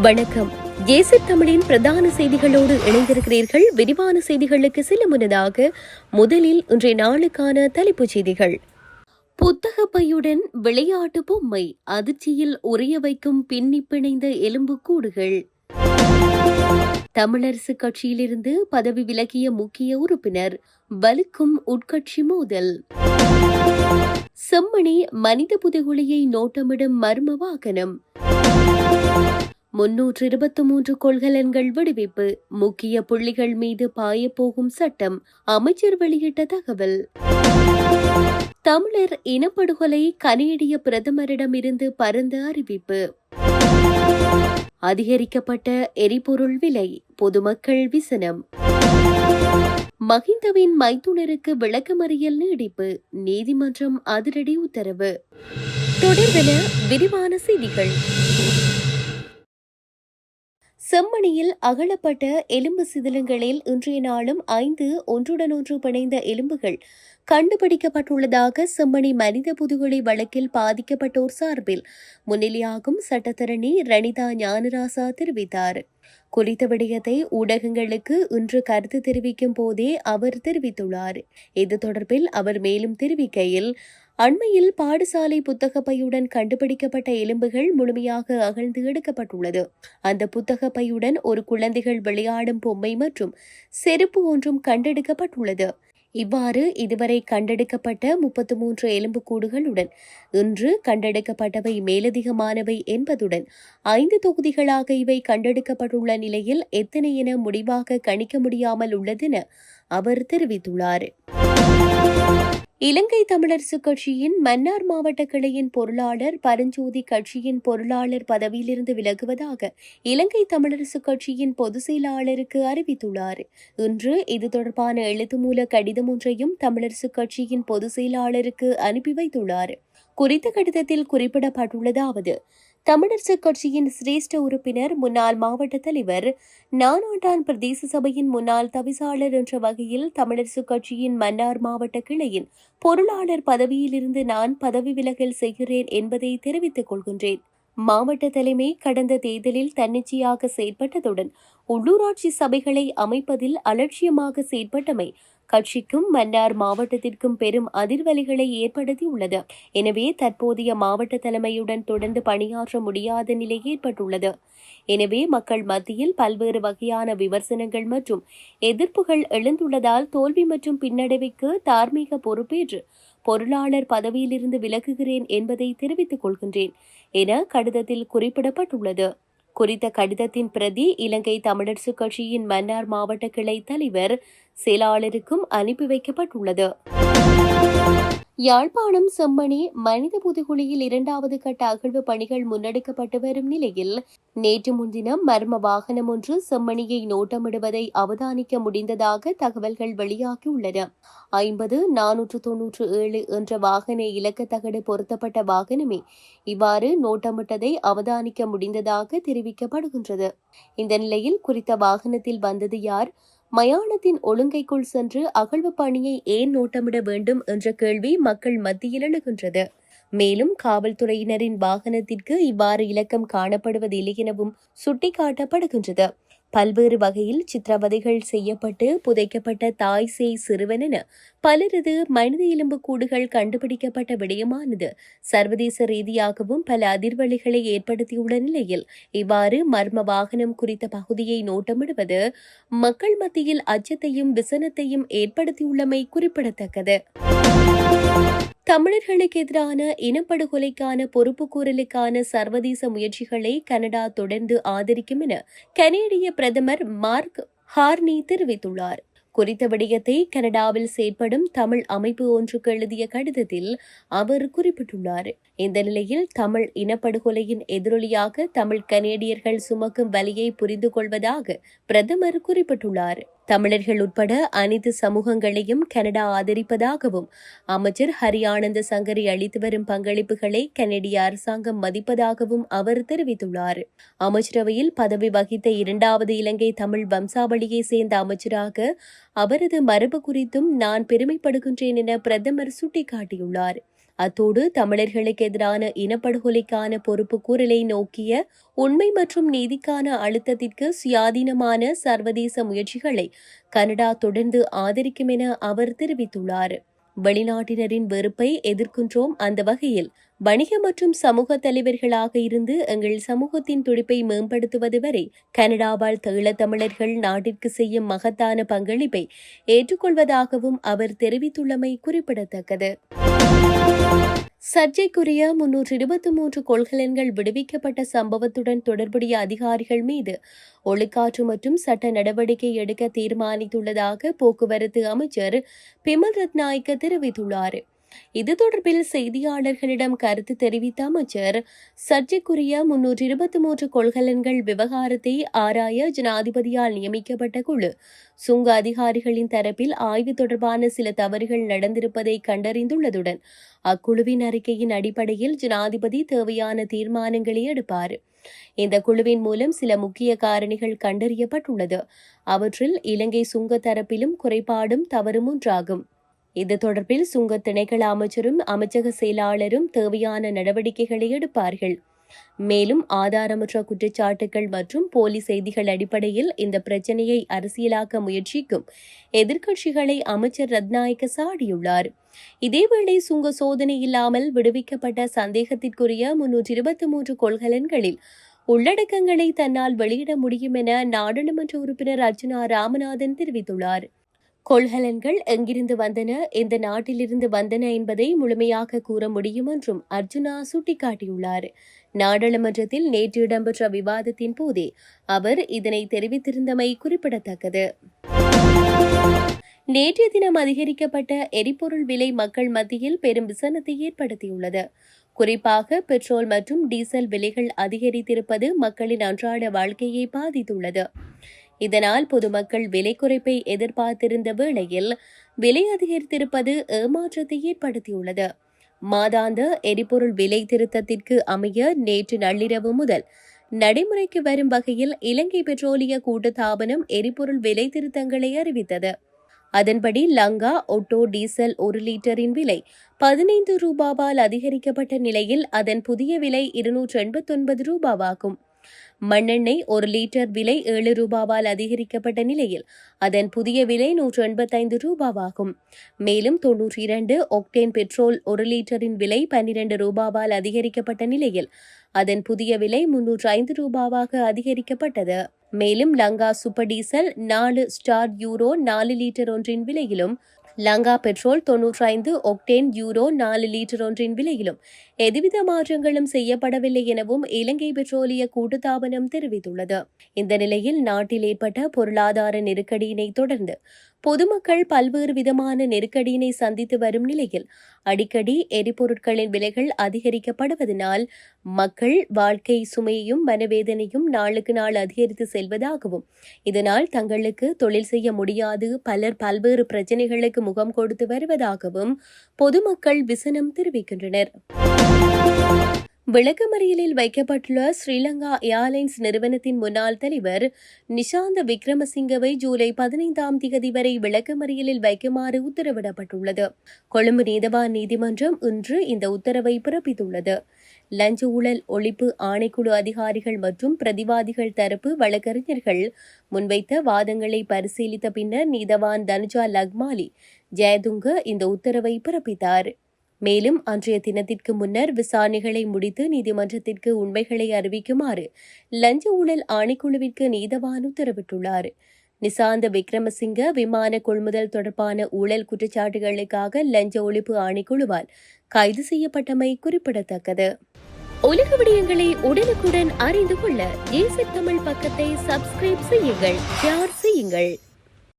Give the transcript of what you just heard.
வணக்கம். ஏசி தமிழின் பிரதான செய்திகளோடு இணைந்திருக்கிறீர்கள். விரிவான செய்திகளுக்கு சில முன்னதாக முதலில் இன்றைய நாளுக்கான தலைப்புச் செய்திகள். புத்தக பையுடன் விளையாட்டு பொம்மை அதிர்ச்சியில் உறைய வைக்கும் பின்னி பிணைந்த எலும்பு கூடுகள். தமிழரசு கட்சியிலிருந்து பதவி விலகிய முக்கிய உறுப்பினர் வலுக்கும் உட்கட்சி மோதல். செம்மணி மனித புதைகுழியை நோட்டமிடும் மர்ம வாகனம். முன்னூற்று இருபத்தி மூன்று கொள்கலன்கள் விடுவிப்பு முக்கிய புள்ளிகள் மீது பாயப்போகும் சட்டம் அமைச்சர் வெளியிட்ட தகவல். தமிழர் இனப்படுகொலை கனேடிய பிரதமரிடமிருந்து பரந்த அறிவிப்பு. அதிகரிக்கப்பட்ட எரிபொருள் விலை பொதுமக்கள் விசனம். மஹிந்தவின் மைத்துனருக்கு விளக்கமறியல் நீடிப்பு நீதிமன்றம் அதிரடி உத்தரவு. தொடர்பென விரிவான செய்திகள். செம்மணியில் அகலப்பட்ட எலும்பு சிதிலங்களில் இன்றைய நாளும் ஐந்து ஒன்றுடன் ஒன்று பிணைந்த எலும்புகள் கண்டுபிடிக்கப்பட்டுள்ளதாக செம்மணி மனித புதுகொலை வழக்கில் பாதிக்கப்பட்டோர் சார்பில் முன்னிலையாகும் சட்டத்தரணி ரணிதா ஞானராசா தெரிவித்தார். குறித்த விடயத்தை ஊடகங்களுக்கு இன்று கருத்து தெரிவிக்கும் போதே அவர் தெரிவித்துள்ளார். இது தொடர்பில் அவர் மேலும் தெரிவிக்கையில் அண்மையில் பாடசாலை புத்தக பையுடன் கண்டுபிடிக்கப்பட்ட எலும்புகள் முழுமையாக அகழ்ந்து எடுக்கப்பட்டுள்ளது. அந்த புத்தக பையுடன் ஒரு குழந்தைகள் விளையாடும் பொம்மை மற்றும் செருப்பு ஒன்றும் கண்டெடுக்கப்பட்டுள்ளது. இவ்வாறு இதுவரை கண்டெடுக்கப்பட்ட முப்பத்து மூன்று எலும்புக்கூடுகளுடன் இன்று கண்டெடுக்கப்பட்டவை மேலதிகமானவை என்பதுடன் ஐந்து தொகுதிகளாக இவை கண்டெடுக்கப்பட்டுள்ள நிலையில் எத்தனை என முடிவாக கணிக்க முடியாமல் உள்ளதென அவர் தெரிவித்துள்ளார். இலங்கை தமிழரசு கட்சியின் மன்னார் மாவட்ட கிளையின் பொருளாளர் பரஞ்சோதி கட்சியின் பொருளாளர் பதவியிலிருந்து விலகுவதாக இலங்கை தமிழரசு கட்சியின் பொதுச் செயலாளருக்கு அறிவித்துள்ளார். இன்று இது தொடர்பான எழுத்துமூல கடிதம் ஒன்றையும் தமிழரசு கட்சியின் பொதுச் செயலாளருக்கு அனுப்பி வைத்துள்ளார். குறித்த கடிதத்தில் குறிப்பிடப்பட்டுள்ளதாவது தமிழரசு கட்சியின் சிரேஷ்ட உறுப்பினர் முன்னாள் மாவட்ட தலைவர் நானாண்டான் பிரதேச சபையின் முன்னாள் தவிசாளர் என்ற வகையில் தமிழரசு கட்சியின் மன்னார் மாவட்ட கிளையின் பொருளாளர் பதவியிலிருந்து நான் பதவி விலகல் செய்கிறேன் என்பதை தெரிவித்துக் கொள்கின்றேன். மாவட்ட தலைமை கடந்த தேர்தலில் தன்னிச்சையாக செயற்பட்டதுடன் உள்ளூராட்சி சபைகளை அமைப்பதில் அலட்சியமாக செயற்பட்டமை கட்சிக்கும் மன்னார் மாவட்டத்திற்கும் பெரும் அதிர்வலிகளை ஏற்படுத்தியுள்ளது. எனவே தற்போதைய மாவட்ட தலைமையுடன் தொடர்ந்து பணியாற்ற முடியாத நிலை ஏற்பட்டுள்ளது. எனவே மக்கள் மத்தியில் பல்வேறு வகையான விமர்சனங்கள் மற்றும் எதிர்ப்புகள் எழுந்துள்ளதால் தோல்வி மற்றும் பின்னடைவுக்கு தார்மீக பொறுப்பேற்று பொருளாளர் பதவியிலிருந்து விலகுகிறேன் என்பதை தெரிவித்துக் கொள்கின்றேன் என கடிதத்தில் குறிப்பிடப்பட்டுள்ளது. குறித்த கடிதத்தின் பிரதி இலங்கை தமிழரசுக் கட்சியின் மன்னார் மாவட்ட கிளை தலைவர் செயலாளருக்கும் அனுப்பி வைக்கப்பட்டுள்ளது. யாழ்ப்பாணம் செம்மணி மனித புதுகுழியில் இரண்டாவது கட்ட அகழ்வு பணிகள் முன்னெடுக்கப்பட்டு வரும் நிலையில் நேற்று முன்தினம் மர்ம வாகனம் ஒன்று செம்மணியை நோட்டமிடுவதை அவதானிக்க முடிந்ததாக தகவல்கள் வெளியாகியுள்ளன. ஐம்பது நானூற்று தொன்னூற்று ஏழு என்ற வாகன இலக்க தகடு பொருத்தப்பட்ட வாகனமே இவ்வாறு நோட்டமிட்டதை அவதானிக்க முடிந்ததாக தெரிவிக்கப்படுகின்றது. இந்த நிலையில் குறித்த வாகனத்தில் வந்தது யார்? மயானத்தின் ஒழுங்கைக்குள் சென்று அகழ்வு பணியை ஏன் நோட்டமிட வேண்டும் என்ற கேள்வி மக்கள் மத்தியில் எழுகின்றது. மேலும் காவல்துறையினரின் வாகனத்திற்கு இவ்வாறு இலக்கம் காணப்படுவதில்லை எனவும் சுட்டிக்காட்டப்படுகின்றது. பல்வேறு வகையில் சித்திரவதைகள் செய்யப்பட்டு புதைக்கப்பட்ட தாய் சேய் சிறுவன் என பலரது மனித எலும்பு கூடுகள் கண்டுபிடிக்கப்பட்ட விடயமானது. சர்வதேச ரீதியாகவும் பல அதிர்வலிகளை ஏற்படுத்தியுள்ள நிலையில் இவ்வாறு மர்ம வாகனம் குறித்த பகுதியை நோட்டமிடுவது மக்கள் மத்தியில் அச்சத்தையும் விசனத்தையும் ஏற்படுத்தியுள்ளமை குறிப்பிடத்தக்கது. தமிழர்களுக்கு எதிரான இனப்படுகொலைக்கான பொறுப்புக்கூறலுக்கான சர்வதேச முயற்சிகளை கனடா தொடர்ந்து ஆதரிக்கும் என கனேடிய பிரதமர் மார்க் ஹார்னி தெரிவித்துள்ளார். குறித்த விடயத்தை கனடாவில் செயற்படும் தமிழ் அமைப்பு ஒன்றுக்கு எழுதிய கடிதத்தில் அவர் குறிப்பிட்டுள்ளார். இந்த நிலையில் தமிழ் இனப்படுகொலையின் எதிரொலியாக தமிழ் கனேடியர்கள் சுமக்கும் வலியை புரிந்து கொள்வதாக பிரதமர் குறிப்பிட்டுள்ளார். தமிழர்கள் உட்பட அனைத்து சமூகங்களையும் கனடா ஆதரிப்பதாகவும் அமைச்சர் ஹரியானந்த சங்கரி அளித்து வரும் பங்களிப்புகளை கனடிய அரசாங்கம் மதிப்பதாகவும் அவர் தெரிவித்துள்ளார். அமைச்சரவையில் பதவி வகித்த இரண்டாவது இலங்கை தமிழ் வம்சாவளியை சேர்ந்த அமைச்சராக அவரது மரபு குறித்தும் நான் பெருமைப்படுகின்றேன் என பிரதமர் சுட்டிக்காட்டியுள்ளார். அத்தோடு தமிழர்களுக்கு எதிரான இனப்படுகொலைக்கான பொறுப்பு கூறலை நோக்கிய உண்மை மற்றும் நீதிக்கான அழுத்தத்திற்கு சுயாதீனமான சர்வதேச முயற்சிகளை கனடா தொடர்ந்து ஆதரிக்கும் என அவர் தெரிவித்துள்ளார். வெளிநாட்டினரின் வெறுப்பை எதிர்க்கின்றோம் அந்த வகையில் வணிக மற்றும் சமூக தலைவர்களாக இருந்து எங்கள் சமூகத்தின் துடிப்பை மேம்படுத்துவது வரை கனடாவால் தமிழர்கள் நாட்டிற்கு செய்யும் மகத்தான பங்களிப்பை ஏற்றுக்கொள்வதாகவும் அவர் தெரிவித்துள்ளமை குறிப்பிடத்தக்கது. சர்ச்சைக்குரிய முன்னூற்று இருபத்தி மூன்று கொள்கலன்கள் விடுவிக்கப்பட்ட சம்பவத்துடன் தொடர்புடைய அதிகாரிகள் மீது ஒழுக்காற்று மற்றும் சட்ட நடவடிக்கை எடுக்க தீர்மானித்துள்ளதாக போக்குவரத்து அமைச்சர் பிமல் ரத்நாயக்க தெரிவித்துள்ளார். இது தொடர்பில் செய்தியாளர்களிடம் கருத்து தெரிவித்த அமைச்சர் சர்ச்சைக்குரிய முன்னூற்றி இருபத்தி மூன்று கொள்கலன்கள் விவகாரத்தை ஆராய ஜனாதிபதியால் நியமிக்கப்பட்ட குழு சுங்க அதிகாரிகளின் தரப்பில் ஆய்வு தொடர்பான சில தவறுகள் நடந்திருப்பதை கண்டறிந்துள்ளதுடன் அக்குழுவின் அறிக்கையின் அடிப்படையில் ஜனாதிபதி தேவையான தீர்மானங்களை எடுப்பார். இந்த குழுவின் மூலம் சில முக்கிய காரணிகள் கண்டறியப்பட்டுள்ளது. அவற்றில் இலங்கை சுங்க தரப்பிலும் குறைபாடும் தவறும் ஒன்றாகும். இது தொடர்பில் சுங்க திணைக்கள அமைச்சரும் அமைச்சக செயலாளரும் தேவையான நடவடிக்கைகளை எடுப்பார்கள். மேலும் ஆதாரமற்ற குற்றச்சாட்டுகள் மற்றும் போலி செய்திகள் அடிப்படையில் இந்த பிரச்சனையை அரசியலாக்க முயற்சிக்கும் எதிர்க்கட்சிகளை அமைச்சர் ரத்நாயக்க சாடியுள்ளார். இதேவேளை சுங்க சோதனை இல்லாமல் விடுவிக்கப்பட்ட சந்தேகத்திற்குரிய முன்னூற்றி இருபத்தி மூன்று கொள்கலன்களில் உள்ளடக்கங்களை தன்னால் வெளியிட முடியும் என நாடாளுமன்ற உறுப்பினர் அர்ஜுனா ராமநாதன் தெரிவித்துள்ளார். கொள்கலன்கள் எங்கிருந்து வந்தன எந்த நாட்டிலிருந்து வந்தன என்பதை முழுமையாக கூற முடியும் என்றும் அர்ஜுனா சுட்டிக்காட்டியுள்ளார். நாடாளுமன்றத்தில் நேற்று இடம்பெற்ற விவாதத்தின் போதே அவர் இதனை தெரிவித்திருந்தமை குறிப்பிடத்தக்கது. நேற்றைய தினம் அதிகரிக்கப்பட்ட எரிபொருள் விலை மக்கள் மத்தியில் பெரும் விசனத்தை ஏற்படுத்தியுள்ளது. குறிப்பாக பெட்ரோல் மற்றும் டீசல் விலைகள் அதிகரித்திருப்பது மக்களின் அன்றாட வாழ்க்கையை பாதித்துள்ளது. இதனால் பொதுமக்கள் விலை குறைப்பை எதிர்பார்த்திருந்த வேளையில் விலை அதிகரித்திருப்பது ஏமாற்றத்தை ஏற்படுத்தியுள்ளது. மாதாந்த எரிபொருள் விலை திருத்தத்திற்கு அமைய நேற்று நள்ளிரவு முதல் நடைமுறைக்கு வரும் வகையில் இலங்கை பெட்ரோலிய கூட்டுத்தாபனம் எரிபொருள் விலை திருத்தங்களை அறிவித்தது. அதன்படி லங்கா ஒட்டோ டீசல் ஒரு லிட்டரின் விலை பதினைந்து ரூபாவால் அதிகரிக்கப்பட்ட நிலையில் அதன் புதிய விலை இருநூற்று எண்பத்தொன்பது ரூபாவாகும். மண்ணெண்ணெய் ஒரு லிட்டர் விலை ஏழு ரூபாவால் அதிகரிக்கப்பட்ட நிலையில் அதன் புதிய விலை நூற்று எண்பத்தைந்து ரூபாவாகும். மேலும் தொன்னூற்றி இரண்டு ஒக்டேன் பெட்ரோல் ஒரு லிட்டரின் விலை பன்னிரண்டு ரூபாவால் அதிகரிக்கப்பட்ட நிலையில் அதன் புதிய விலை முன்னூற்று ஐந்து ரூபாவாக அதிகரிக்கப்பட்டது. மேலும் லங்கா சூப்பர் டீசல் நாலு ஸ்டார் யூரோ நாலு லிட்டர் ஒன்றின் விலையிலும் லங்கா பெட்ரோல் தொன்னூற்றி ஐந்து ஒக்டேன் யூரோ நாலு லீட்டர் ஒன்றின் விலையிலும். எதுவித மாற்றங்களும் செய்யப்படவில்லை எனவும் இலங்கை பெட்ரோலிய கூட்டுத்தாபனம் தெரிவித்துள்ளது. இந்த நிலையில் நாட்டில் ஏற்பட்ட பொருளாதார நெருக்கடியினை தொடர்ந்து பொதுமக்கள் பல்வேறு விதமான நெருக்கடியினை சந்தித்து வரும் நிலையில் அடிக்கடி எரிபொருட்களின் விலைகள் அதிகரிக்கப்படுவதனால் மக்கள் வாழ்க்கை சுமையையும் மனவேதனையும் நாளுக்கு நாள் அதிகரித்து செல்வதாகவும் இதனால் தங்களுக்கு தொழில் செய்ய முடியாது பலர் பல்வேறு பிரச்சினைகளுக்கு முகம் கொடுத்து வருவதாகவும் பொதுமக்கள் விசனம் தெரிவிக்கின்றனர். விளக்கமறியலில் வைக்கப்பட்டுள்ள ஸ்ரீலங்கா ஏர்லைன்ஸ் நிறுவனத்தின் முன்னாள் தலைவர் நிஷாந்த விக்ரமசிங்கவை ஜூலை பதினைந்தாம் தேதி வரை விளக்கமறியலில் வைக்குமாறு உத்தரவிடப்பட்டுள்ளது. கொழும்பு நீதவான் நீதிமன்றம் இன்று இந்த உத்தரவை பிறப்பித்துள்ளது. லஞ்ச ஊழல் ஒழிப்பு ஆணைக்குழு அதிகாரிகள் மற்றும் பிரதிவாதிகள் தரப்பு வழக்கறிஞர்கள் முன்வைத்த வாதங்களை பரிசீலித்த பின்னர் நீதவான் தனுஜா லக்மாலி ஜெயதுங்க இந்த உத்தரவை பிறப்பித்தார். மேலும் அன்றைய தினத்திற்கு முன்னர் விசாரணைகளை முடித்து நீதிமன்றத்திற்கு உண்மைகளை அறிவிக்குமாறு லஞ்ச ஊழல் ஆணைக்குழுவிற்கு நீதவான் உத்தரவிட்டுள்ளார். நிசாந்த விக்ரமசிங்க விமான கொள்முதல் தொடர்பான ஊழல் குற்றச்சாட்டுகளுக்காக லஞ்ச ஒழிப்பு ஆணைக்குழுவால் கைது செய்யப்பட்டமை குறிப்பிடத்தக்கது. உலக விடயங்களை உடனுக்குடன் அறிந்து கொள்ள ஏசி தமிழ் பக்கத்தை சப்ஸ்கிரைப் செய்யுங்கள் ஷேர் செய்யுங்கள்.